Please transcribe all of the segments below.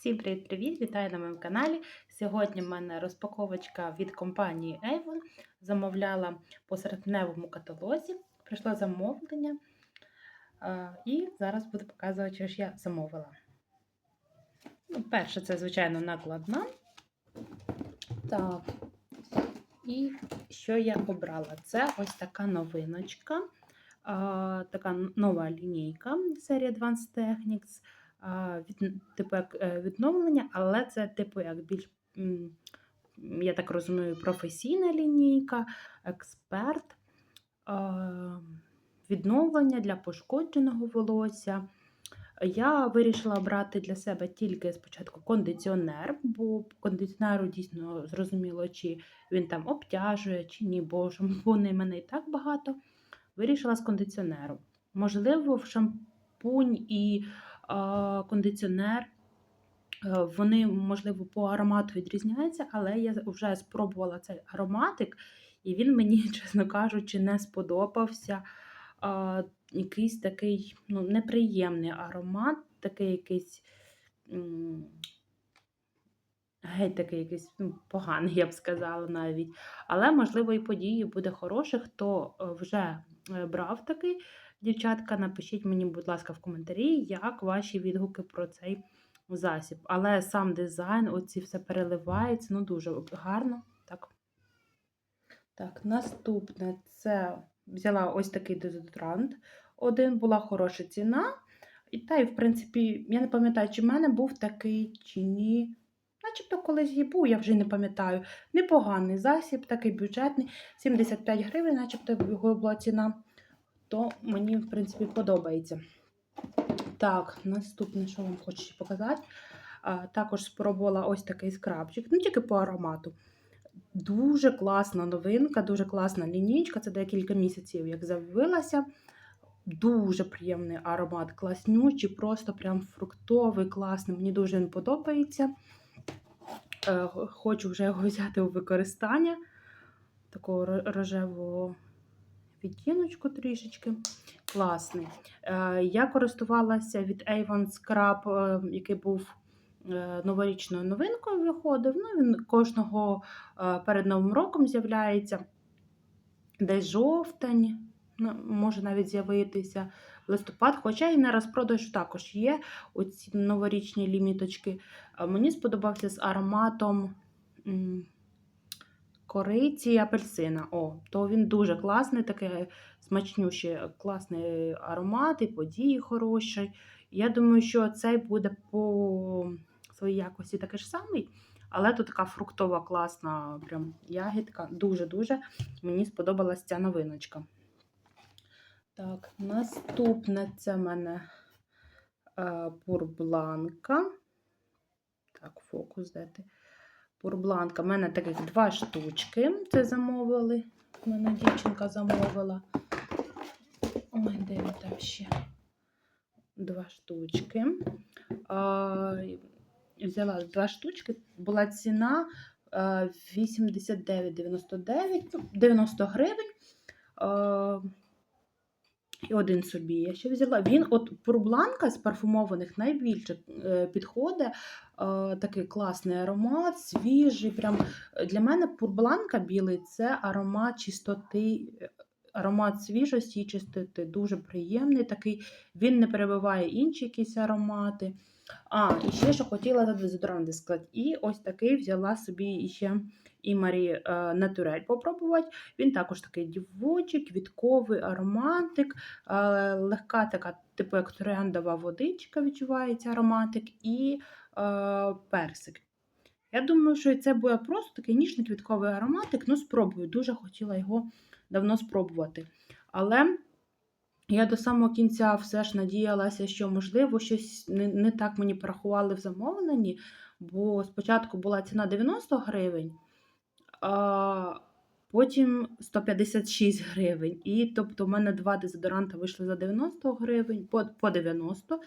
Всім привіт-привіт! Вітаю на моєму каналі. Сьогодні в мене розпаковочка від компанії Avon. Замовляла по серпневому каталозі. Прийшло замовлення. І зараз буду показувати, що ж я замовила. Ну, Перше, це, звичайно, накладна. Так. І що я обрала? Це ось така новиночка, така нова лінійка серії Advanced Techniques від, типу як е, відновлення, але це типу як більш, я так розумію, професійна лінійка, експерт, відновлення для пошкодженого волосся. Я вирішила брати для себе тільки спочатку кондиціонер, бо кондиціонеру дійсно зрозуміло, чи він там обтяжує, чи ні, бо шампуней мене і так багато. Вирішила з кондиціонеру. Можливо, в шампунь і кондиціонер. Е, вони, можливо, по аромату відрізняються, але я вже спробувала цей ароматик, і він мені, чесно кажучи, не сподобався. Якийсь такий ну, неприємний аромат, такий якийсь геть такий якийсь ну, поганий, я б сказала навіть. Але, можливо, і події буде хороше, хто е, вже е, брав такий. Дівчатка, напишіть мені, будь ласка, в коментарі, як ваші відгуки про цей засіб. Але сам дизайн, оці все переливається, ну дуже гарно. Так, Так, наступне це взяла ось такий дезодорант. Один була хороша ціна. І та, і, в принципі, я не пам'ятаю, чи в мене був такий, чи ні. Начебто колись і був, я вже не пам'ятаю. Непоганий засіб, такий бюджетний, 75 гривень, начебто його була ціна то мені, в принципі, подобається. Так, наступне, що вам хочу показати. Також спробувала ось такий скрабчик, не тільки по аромату. Дуже класна новинка, дуже класна лінійка. Це декілька місяців, як з'явилася. Дуже приємний аромат, класнючий, просто прям фруктовий, класний. Мені дуже він подобається. Е, хочу вже його взяти у використання такого рожевого відтіночку трішечки. Класний. Е, я користувалася від Avon Scrub, е, який був е, новорічною новинкою, виходив. Ну, Він кожного перед Новим роком з'являється. Десь жовтень, ну, може навіть з'явитися листопад, хоча і на розпродаж також є оці новорічні ліміточки. Мені сподобався з ароматом кориці і апельсина. О, то він дуже класний, такий смачнющий, класний аромат, і події хороші. Я думаю, що цей буде по своїй якості такий ж самий. Але тут така фруктова, класна прям ягідка. Дуже-дуже мені сподобалась ця новиночка. Так, наступне це в мене е, пурбланка. Так, фокус де ти? Пурбланка. У мене таких два штучки. Це замовили. У мене дівчинка замовила. Ой, де він там ще? Два штучки. А, Взяла два штучки, була ціна 89,99 90 гривень. І один собі я ще взяла. Він от пурбланка з парфумованих найбільше е, підходить. Е, такий класний аромат, свіжий. Прям Для мене пурбланка білий це аромат чистоти, аромат свіжості і чистоти. Дуже приємний. такий. Він не перебиває інші якісь аромати. А, і ще що хотіла за дезодоранти сказати. І ось такий взяла собі ще і Марі е, Натурель попробувати. Він також такий дівочий, квітковий ароматик, е, легка така, типу як трояндова водичка, відчувається ароматик, і е, персик. Я думаю, що це буде просто такий ніжний квітковий ароматик. Ну, спробую. Дуже хотіла його давно спробувати. Але. Я до самого кінця все ж надіялася, що, можливо, щось не не так мені порахували в замовленні, бо спочатку була ціна 90 гривень, а потім 156 гривень. І тобто, в мене два дезодоранти вийшли за 90 гривень, по по 90,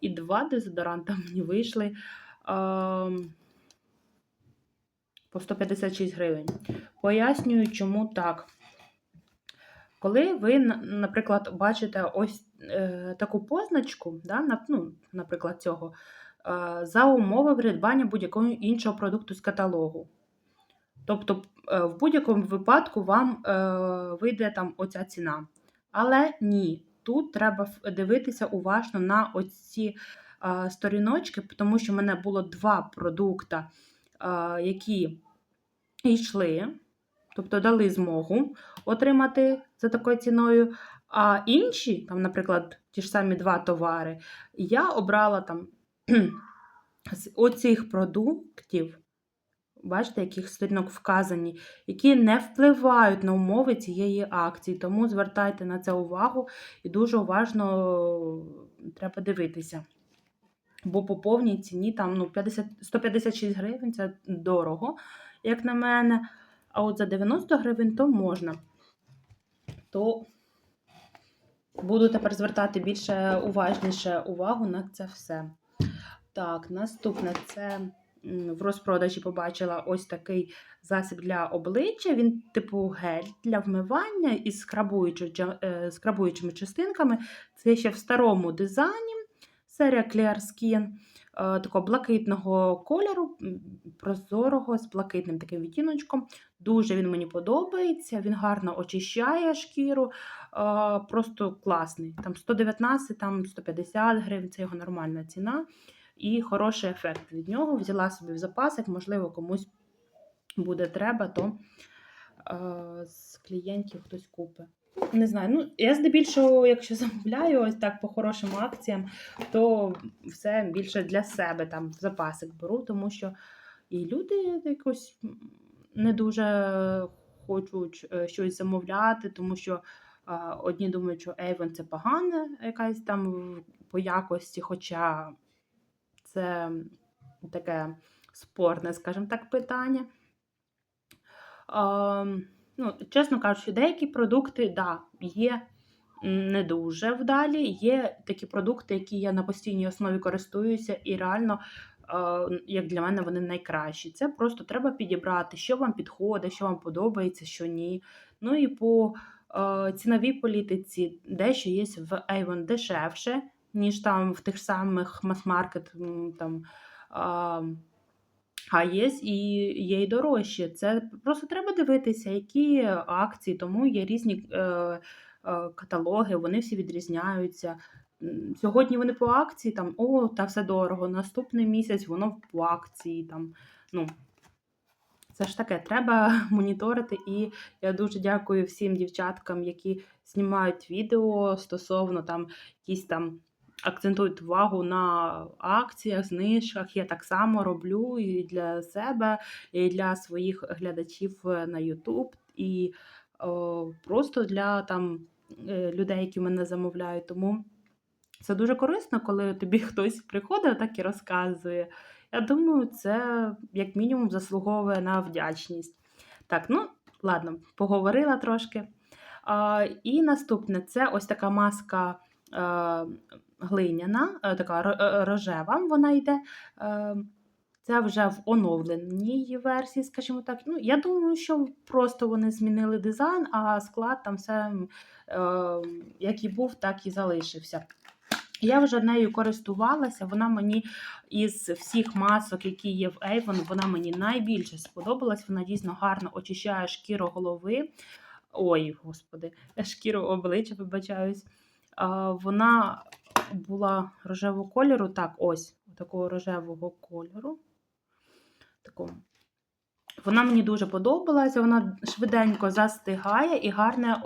і два дезодоранта мені вийшли а, по 156 гривень. Пояснюю, чому так. Коли ви, наприклад, бачите ось е, таку позначку, да, на, ну, наприклад, цього е, за умови придбання будь-якого іншого продукту з каталогу. Тобто, е, в будь-якому випадку вам е, вийде там оця ціна. Але ні, тут треба дивитися уважно на оці е, сторіночки, тому що в мене було два продукти, е, які йшли, тобто дали змогу отримати за такою ціною. А інші, там, наприклад, ті ж самі два товари, я обрала там з оцих продуктів, бачите, яких сторінок вказані, які не впливають на умови цієї акції. Тому звертайте на це увагу і дуже уважно треба дивитися. Бо по повній ціні там ну, 50, 156 гривень це дорого, як на мене. А от за 90 гривень то можна. То буду тепер звертати більше уважніше увагу на це все. Так, наступне це в розпродажі побачила ось такий засіб для обличчя. Він типу гель для вмивання із е, скрабуючими частинками. Це ще в старому дизайні. Серія Clear Skin такого блакитного кольору, прозорого з блакитним таким відтіночком. Дуже він мені подобається. Він гарно очищає шкіру. е, Просто класний. Там 119, там 150 гривень, це його нормальна ціна. І хороший ефект від нього. Взяла собі в запасик, можливо, комусь буде треба, то е, з клієнтів хтось купить. Не знаю, ну я здебільшого, якщо замовляю ось так по хорошим акціям, то все більше для себе там в запасик беру, тому що і люди якось не дуже хочуть е, щось замовляти, тому що а, одні думають, що Avon це погана якась там по якості, хоча це таке спорне, скажімо так, питання. А, ну, чесно кажучи, деякі продукти, да, є не дуже вдалі. Є такі продукти, які я на постійній основі користуюся, і реально, е, як для мене, вони найкращі. Це просто треба підібрати, що вам підходить, що вам подобається, що ні. Ну і по е, ціновій політиці, дещо є в Avon дешевше, ніж там в тих самих мас-маркет там. А, є і є й дорожчі. Це просто треба дивитися, які акції, тому є різні е, е, каталоги, вони всі відрізняються. Сьогодні вони по акції, там, о, та все дорого. Наступний місяць воно по акції. Там, ну, це ж таке, треба моніторити. І я дуже дякую всім дівчаткам, які знімають відео стосовно там якісь там акцентують увагу на акціях, знижках. Я так само роблю і для себе, і для своїх глядачів е, на YouTube, і о, просто для там е, людей, які мене замовляють. Тому це дуже корисно, коли тобі хтось приходить так і розказує. Я думаю, це як мінімум заслуговує на вдячність. Так, ну ладно, поговорила трошки. А, і наступне це ось така маска е, глиняна, е, така е, рожева. Вона йде. Е, це вже в оновленій версії, скажімо так. Ну, я думаю, що просто вони змінили дизайн, а склад там все е, як і був, так і залишився. Я вже нею користувалася, вона мені із всіх масок, які є в Avon, вона мені найбільше сподобалась. Вона дійсно гарно очищає шкіру голови. Ой, господи, шкіру обличчя, вибачаюсь. Вона була рожевого кольору. Так, ось, такого рожевого кольору. Такого. Вона мені дуже подобалася, вона швиденько застигає і гарне, е,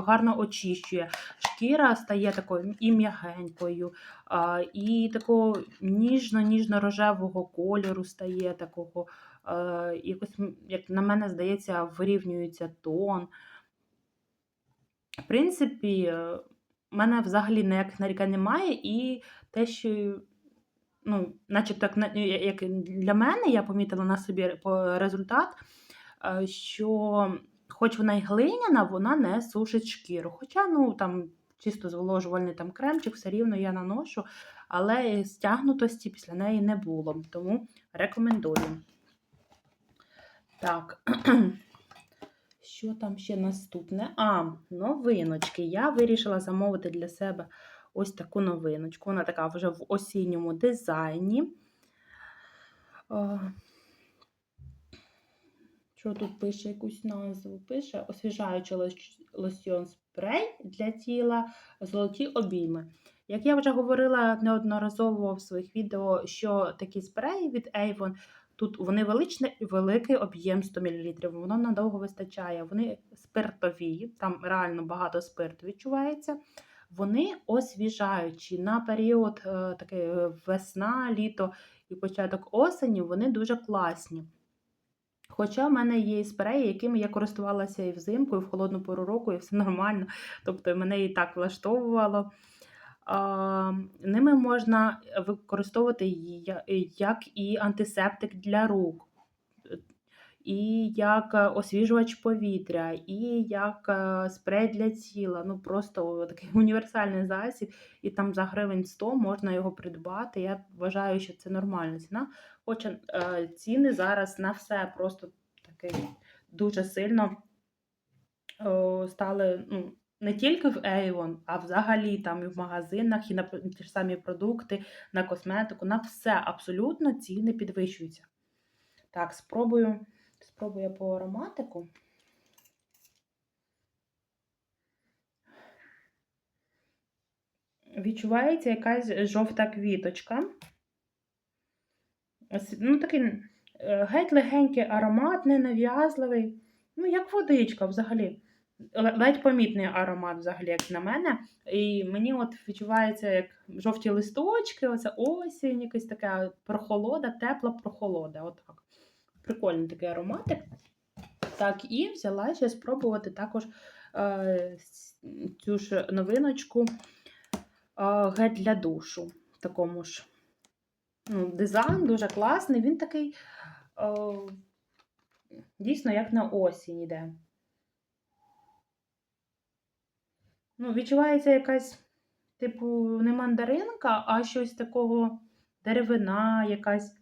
гарно очищує. Шкіра стає такою і м'ягенькою, і такого ніжно-ніжно-рожевого кольору стає такого. е, Якось, як на мене здається, вирівнюється тон. В принципі, е, в мене взагалі ніяких нарікань немає, і те, що, ну, начебто, як, для мене, я помітила на собі результат, е, що хоч вона й глиняна, вона не сушить шкіру. Хоча, ну, там, чисто зволожувальний там кремчик, все рівно я наношу, але стягнутості після неї не було. Тому рекомендую. Так. Що там ще наступне? А, новиночки. Я вирішила замовити для себе ось таку новиночку. Вона така вже в осінньому дизайні. Що тут пише якусь назву? Пише освіжаючий лос- лосьйон спрей для тіла, золоті обійми. Як я вже говорила неодноразово в своїх відео, що такі спреї від Avon, тут вони величне, великий об'єм 100 мл, воно надовго вистачає. Вони спиртові, там реально багато спирту відчувається. Вони освіжаючі на період е, такий е, весна, літо і початок осені, вони дуже класні. Хоча в мене є і спреї, якими я користувалася і взимку, і в холодну пору року, і все нормально. Тобто мене і так влаштовувало. Ними можна використовувати як і антисептик для рук, і як е, освіжувач повітря, і як е, спрей для тіла. Ну просто такий універсальний засіб, і там за гривень 100 можна його придбати. Я вважаю, що це нормальна ціна. Хоча е, ціни зараз на все просто таки дуже сильно стали. ну, не тільки в Avon, а взагалі там і в магазинах, і на ті ж самі продукти, на косметику, на все абсолютно ціни підвищуються. Так, спробую, спробую по ароматику. Відчувається якась жовта квіточка. Ну, такий е, геть легенький аромат, ненав'язливий. Ну, як водичка взагалі. Ледь помітний аромат, взагалі, як на мене. І мені от відчувається як жовті листочки, оце осінь, якась така прохолода, тепла прохолода. Отак. Прикольний такий ароматик. Так, і взяла ще спробувати також е, цю ж новиночку е, гель для душу. Такому ж ну, дизайн дуже класний. Він такий е, дійсно як на осінь іде. Ну, відчувається якась, типу, не мандаринка, а щось такого деревина, якась.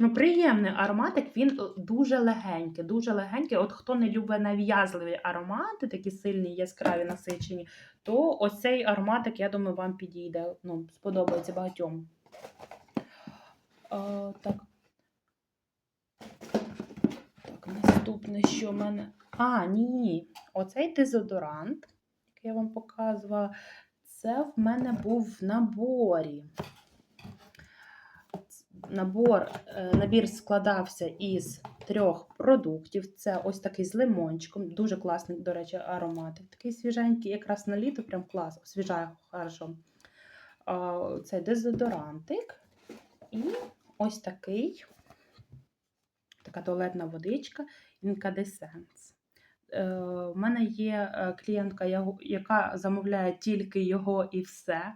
Ну, приємний ароматик, він е, дуже легенький, дуже легенький. От хто не любить нав'язливі аромати, такі сильні, яскраві, насичені, то ось цей ароматик, я думаю, вам підійде. Ну, сподобається багатьом. А, так. Так, наступне, що в мене. А, ні. Оцей дезодорант, який я вам показувала, це в мене був в наборі. Набор, е, набір складався із трьох продуктів. Це ось такий з лимончиком, дуже класний, до речі, ароматик. Такий свіженький, якраз на літо, прям клас, освіжає хорошо. Це дезодорантик. І ось такий, така туалетна водичка Incandescence. Е, У мене є е, клієнтка, яка замовляє тільки його і все.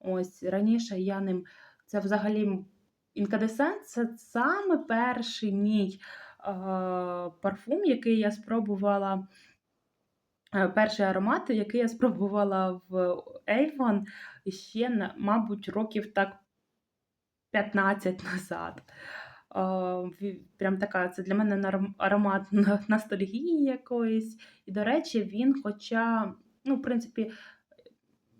Ось раніше я ним це взагалі Incandescent це саме перший мій е, парфум, який я спробувала. е, Перший аромат, який я спробувала в Avon ще, мабуть, років так 15 назад. Прям така, це для мене аромат ностальгії якоїсь. І, до речі, він, хоча, ну, в принципі,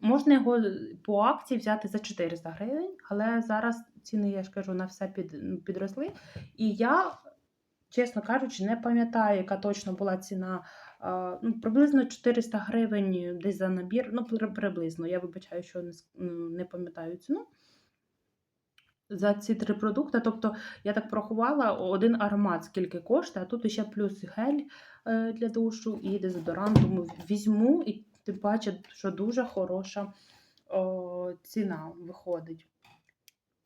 можна його по акції взяти за 400 гривень, але зараз ціни, я ж кажу, на все під, ну, підросли. І я, чесно кажучи, не пам'ятаю, яка точно була ціна. Ну, приблизно 400 гривень десь за набір. Ну, приблизно. Я вибачаю, що не, ну, не пам'ятаю ціну. За ці три продукти. Тобто, я так порахувала один аромат, скільки коштує, а тут ще плюс гель е, для душу і дезодорант. Тому візьму, і тим паче, що дуже хороша о, ціна виходить.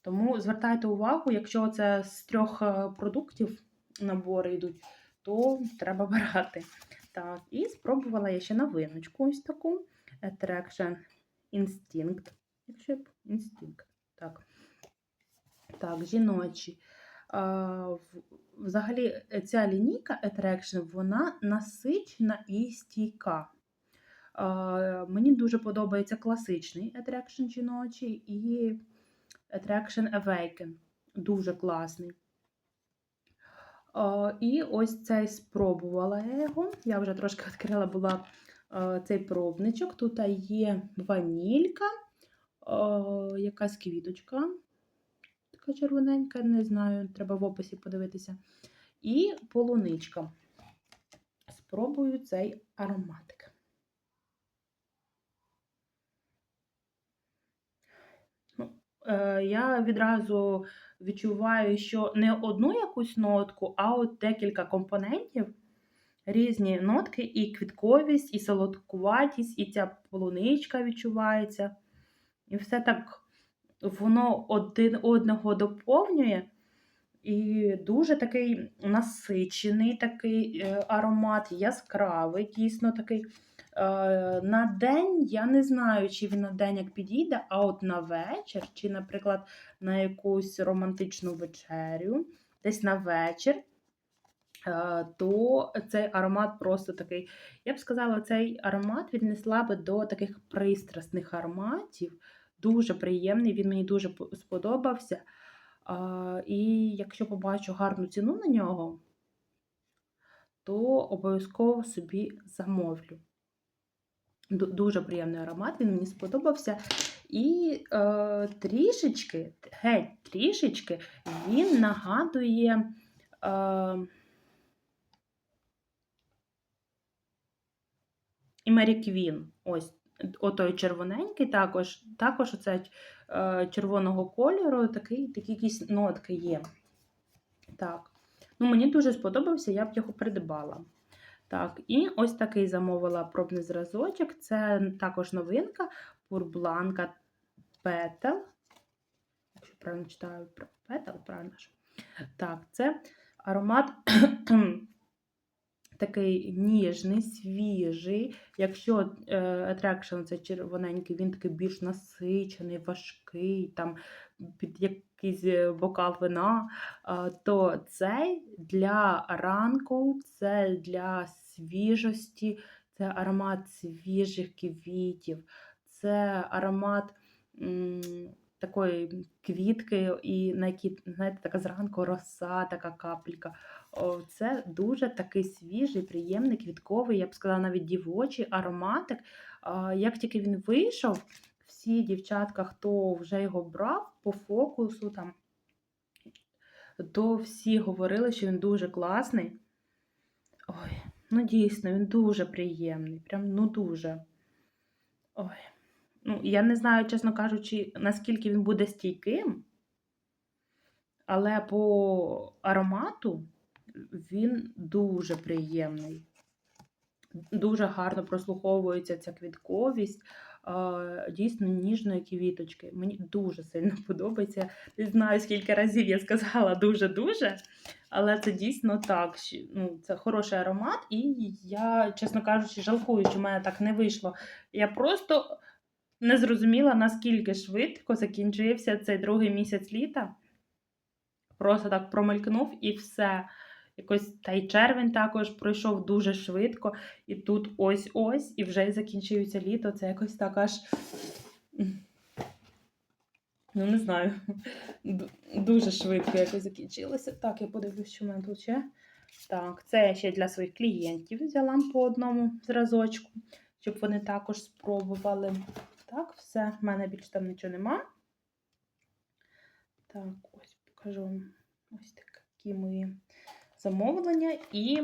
Тому звертайте увагу, якщо це з трьох е, продуктів набори йдуть, то треба брати. Так, і спробувала я ще новиночку ось таку Attraction Instinct. Якщо б- Instinct. Так. Так, жіночі. Взагалі, ця лінійка Attraction, вона насичена і стійка. Мені дуже подобається класичний Attraction жіночий і Attraction Awaken. Дуже класний. І ось цей спробувала я його. Я вже трошки відкрила була цей пробничок. Тут є ванілька, якась квіточка, така червоненька, не знаю, треба в описі подивитися. І полуничка. Спробую цей ароматик. Ну, е, Я відразу відчуваю, що не одну якусь нотку, а от декілька компонентів, різні нотки, і квітковість, і солодкуватість, і ця полуничка відчувається. І все так воно один одного доповнює. І дуже такий насичений такий е, аромат, яскравий, дійсно такий. Е, На день я не знаю, чи він на день як підійде, а от на вечір, чи, наприклад, на якусь романтичну вечерю, десь на вечір, е, то цей аромат просто такий. Я б сказала, цей аромат віднесла би до таких пристрасних ароматів. Дуже приємний, він мені дуже сподобався. І якщо побачу гарну ціну на нього, то обов'язково собі замовлю. Дуже приємний аромат, він мені сподобався. І е, трішечки, геть, трішечки він нагадує. Е, і Мері Квін. Ось отой червоненький, також, також оце е, червоного кольору, такий, такі якісь нотки є. Так. Ну, мені дуже сподобався, я б його придбала. Так, і ось такий замовила пробний зразочок. Це також новинка Пурбланка Петел. Якщо правильно читаю Петел, правильно ж. Так, це аромат такий ніжний, свіжий. Якщо е, Attraction це червоненький, він такий більш насичений, важкий, там під якийсь е, бокал вина, е, то цей для ранку, це для свіжості, це аромат свіжих квітів, це аромат. Такої квітки, і на якій, знаєте, така зранку роса, така капелька. Це дуже такий свіжий, приємний, квітковий, я б сказала, навіть дівочий ароматик. Як тільки він вийшов, всі дівчатка, хто вже його брав по фокусу, там, то всі говорили, що він дуже класний. Ой, ну дійсно, він дуже приємний. Прям ну дуже. Ой. Ну, я не знаю, чесно кажучи, наскільки він буде стійким, але по аромату він дуже приємний. Дуже гарно прослуховується ця квітковість, дійсно ніжної квіточки. Мені дуже сильно подобається. Не знаю, скільки разів я сказала дуже-дуже, але це дійсно так. Ну, це хороший аромат, і я, чесно кажучи, жалкую, що в мене так не вийшло. Я просто не зрозуміла, наскільки швидко закінчився цей другий місяць літа. Просто так промелькнув і все. Якось та й червень також пройшов дуже швидко. І тут ось-ось, і вже закінчується літо. Це якось так аж. Ну, не знаю. Дуже швидко якось закінчилося. Так, я подивлюсь, що в мене тут ще. Так, це я ще для своїх клієнтів взяла по одному зразочку, щоб вони також спробували. Так, все, в мене більше там нічого нема. Так, ось покажу вам ось такі мої замовлення. І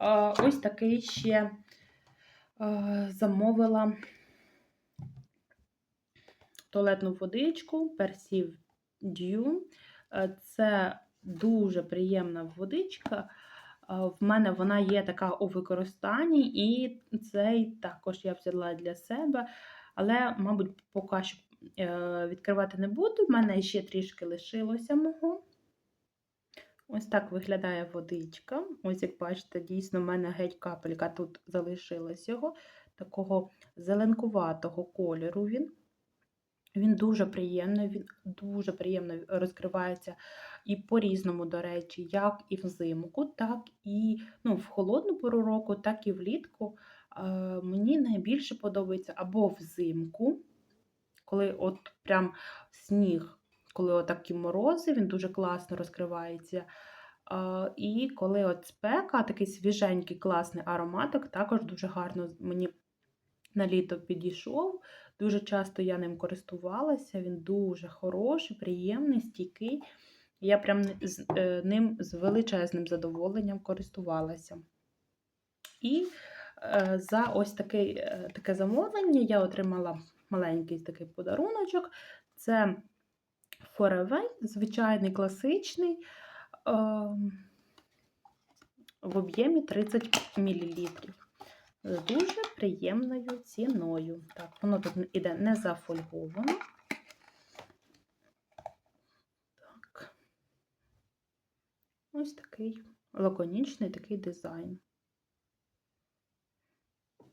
е, ось такий ще е, замовила туалетну водичку Персів Дю. Це дуже приємна водичка. Е, В мене вона є така у використанні, і цей також я взяла для себе. Але, мабуть, поки що відкривати не буду. В мене ще трішки лишилося мого. Ось так виглядає водичка. Ось, як бачите, дійсно, в мене геть капелька тут залишилась його, такого зеленкуватого кольору він. Він дуже приємний, він дуже приємно розкривається і по-різному, до речі, як і взимку, так і ну, в холодну пору року, так і влітку. Е, мені найбільше подобається або взимку, коли от прям сніг, коли от такі морози, він дуже класно розкривається. І коли от спека, такий свіженький класний ароматик, також дуже гарно мені на літо підійшов. Дуже часто я ним користувалася, він дуже хороший, приємний, стійкий. Я прям з- е, ним з величезним задоволенням користувалася. І е, за ось такий, е, таке замовлення я отримала маленький такий подаруночок. Це Forever, звичайний класичний, е, в об'ємі 30 мл. З дуже приємною ціною. Так, воно тут іде не зафольговано. Так. Ось такий лаконічний такий дизайн. Ну,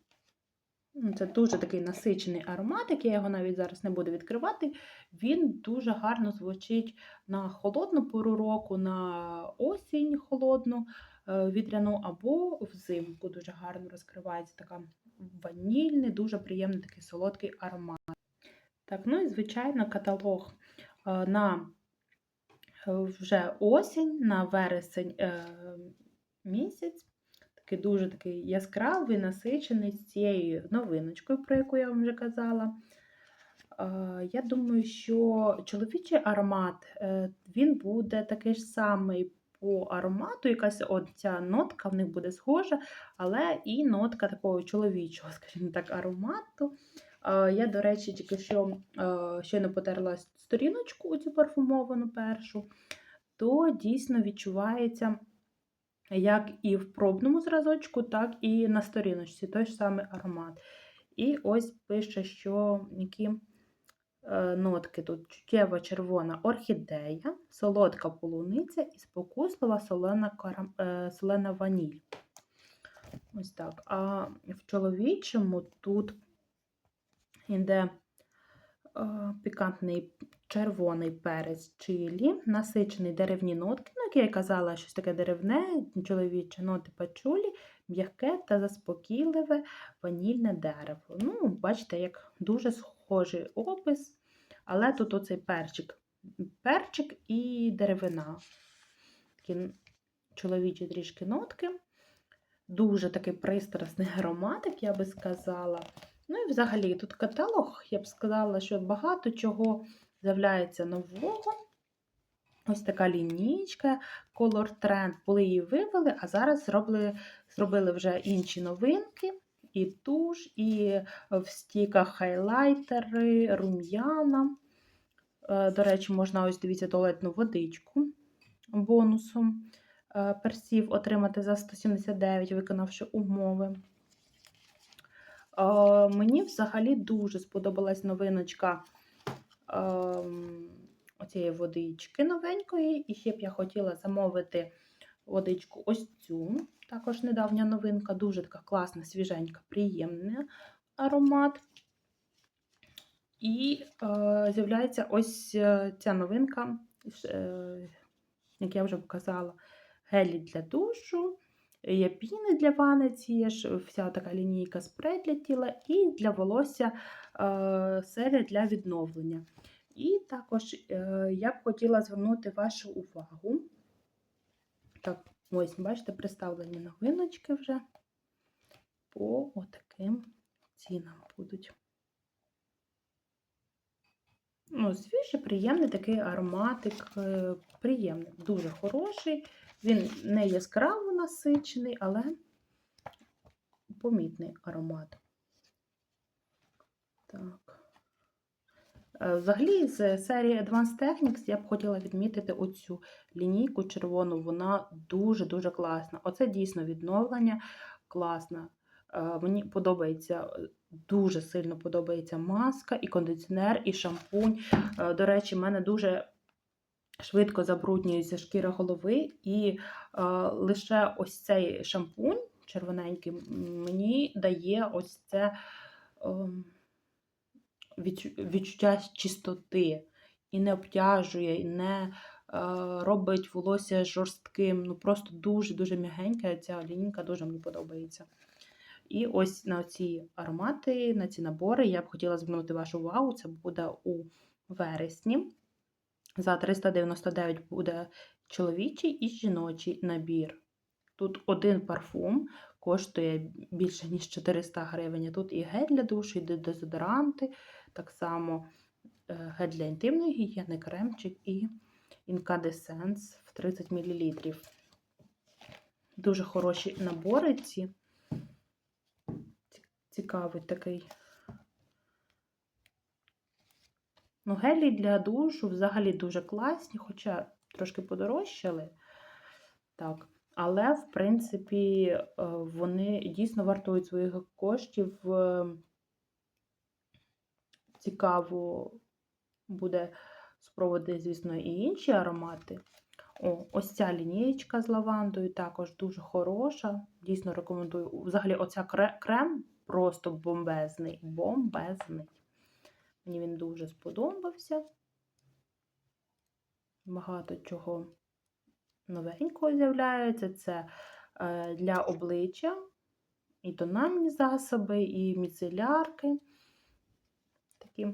Це дуже такий насичений ароматик, я його навіть зараз не буду відкривати. Він дуже гарно звучить на холодну пору року, на осінь холодну, е, вітряну або взимку. Дуже гарно розкривається така ванільний, дуже приємний такий солодкий аромат. Так, ну і звичайно, каталог е, на е, вже осінь, на вересень місяць. Такий дуже такий яскравий, насичений з цією новиночкою, про яку я вам вже казала. Я думаю, що чоловічий аромат е, він буде такий ж самий по аромату. Якась ця нотка в них буде схожа, але і нотка такого чоловічого, скажімо так, аромату. Я, до речі, тільки що е, щойно потерла сторіночку цю парфумовану першу, то дійсно відчувається як і в пробному зразочку, так і на сторіночці той ж самий аромат. І ось пише, що які е, нотки тут чуттєва червона орхідея, солодка полуниця і спокуслива солена, карам... е, солена ваніль. Ось так. А в чоловічому тут йде пікантний червоний перець чилі, насичений деревні нотки, ну, як я казала, щось таке деревне, чоловіче ноти пачулі, м'яке та заспокійливе ванільне дерево. Ну, бачите, як дуже схожий опис, але тут оцей перчик. Перчик і деревина. Такі чоловічі трішки нотки. Дуже такий пристрасний ароматик, я би сказала. Ну і взагалі тут каталог, я б сказала, що багато чого з'являється нового. Ось така лінійка, Color Trend. Були її вивели, а зараз зробили, зробили вже інші новинки. І туш, і в стіках хайлайтери, рум'яна. Е, До речі, можна ось дивіться туалетну водичку бонусом е, персів отримати за 179, виконавши умови. Е, Мені взагалі дуже сподобалась новиночка ем, оцієї водички новенької. І ще б я хотіла замовити водичку ось цю. Також недавня новинка, дуже така класна, свіженька, приємний аромат. І е, з'являється ось е, ця новинка, е, як я вже показала, гелі для душу, є піни для ванни, ці ж вся така лінійка спрей для тіла, і для волосся е, серія для відновлення. І також е, я б хотіла звернути вашу увагу. Так, ось, бачите, представлені новиночки вже по отаким цінам будуть. Ну, свіжий, приємний такий ароматик, е, приємний, дуже хороший. Він не яскраво насичений, але помітний аромат. Так. Е, Взагалі, з серії Advanced Techniques я б хотіла відмітити оцю лінійку червону. Вона дуже-дуже класна. Оце дійсно відновлення класне. Е, Мені подобається, дуже сильно подобається маска, і кондиціонер, і шампунь. Е, До речі, в мене дуже швидко забруднюється шкіра голови, і е, лише ось цей шампунь червоненький мені дає ось це. відчу- відчуття чистоти і не обтяжує, і не е, робить волосся жорстким. Ну просто дуже-дуже м'ягенька. Ця лінійка дуже мені подобається. І ось на ці аромати, на ці набори я б хотіла звернути вашу увагу. Це буде у вересні. За 399 буде чоловічий і жіночий набір. Тут один парфум, коштує більше, ніж 400 гривень. Тут і гель для душу, і дезодоранти, так само е, гель для інтимної гігієни, кремчик і інкадесенс в 30 мл. Дуже хороші набори ці. Цікавий такий. Ну, гелі для душу взагалі дуже класні, хоча трошки подорожчали. Так. Але, в принципі, е, вони дійсно вартують своїх коштів. Цікаво буде спробувати, звісно, і інші аромати. О, ось ця лінієчка з лавандою також дуже хороша. Дійсно рекомендую. Взагалі, оця крем просто бомбезний. Бомбезний. Мені він дуже сподобався. Багато чого новенького з'являється. Це е, для обличчя і тональні засоби, і міцелярки. Такі.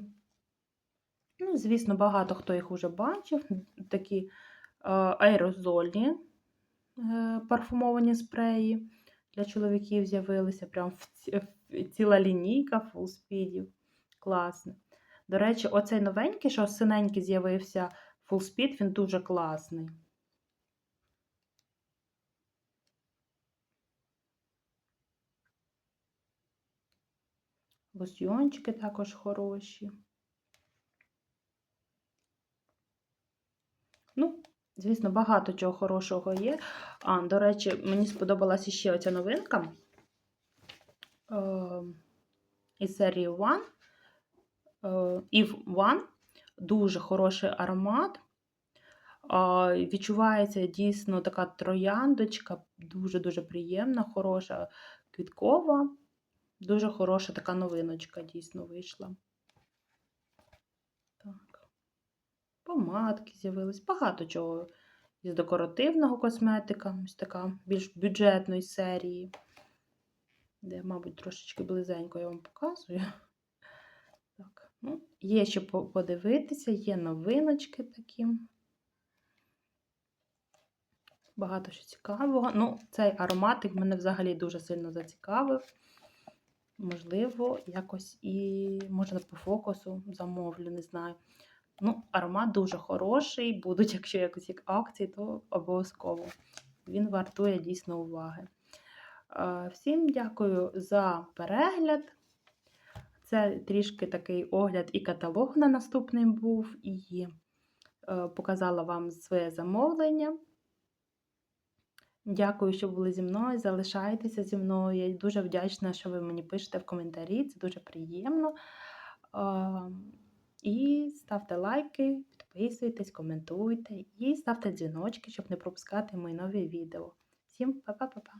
Ну, звісно, багато хто їх вже бачив. Такі е, аерозольні е, парфумовані спреї для чоловіків з'явилися. Прям ціла лінійка фулспідів. Класно. До речі, оцей новенький, що синенький з'явився фулспід, він дуже класний. Лосьйончики також хороші. Ну, звісно, багато чого хорошого є. А, до речі, мені сподобалася ще оця новинка е, із серії One. Е, Eve One. Дуже хороший аромат. Відчувається дійсно така трояндочка, дуже-дуже приємна, хороша, квіткова. Дуже хороша така новиночка дійсно вийшла. Так. Помадки з'явились. Багато чого із декоративного косметика, ось така більш бюджетної серії, де, мабуть, трошечки близенько я вам показую. Ну, є що подивитися, є новиночки такі. Багато що цікавого. Ну, цей ароматик мене взагалі дуже сильно зацікавив. Можливо, якось і можна по фокусу замовлю, не знаю. Ну, аромат дуже хороший. Будуть, якщо якось як акції, то обов'язково. Він вартує дійсно уваги. Е, Всім дякую за перегляд. Це трішки такий огляд і каталог на наступний був, і е, показала вам своє замовлення. Дякую, що були зі мною. Залишайтеся зі мною. Я дуже вдячна, що ви мені пишете в коментарі. Це дуже приємно. А, І ставте лайки, підписуйтесь, коментуйте і ставте дзвіночки, щоб не пропускати мої нові відео. Всім па-па-па-па!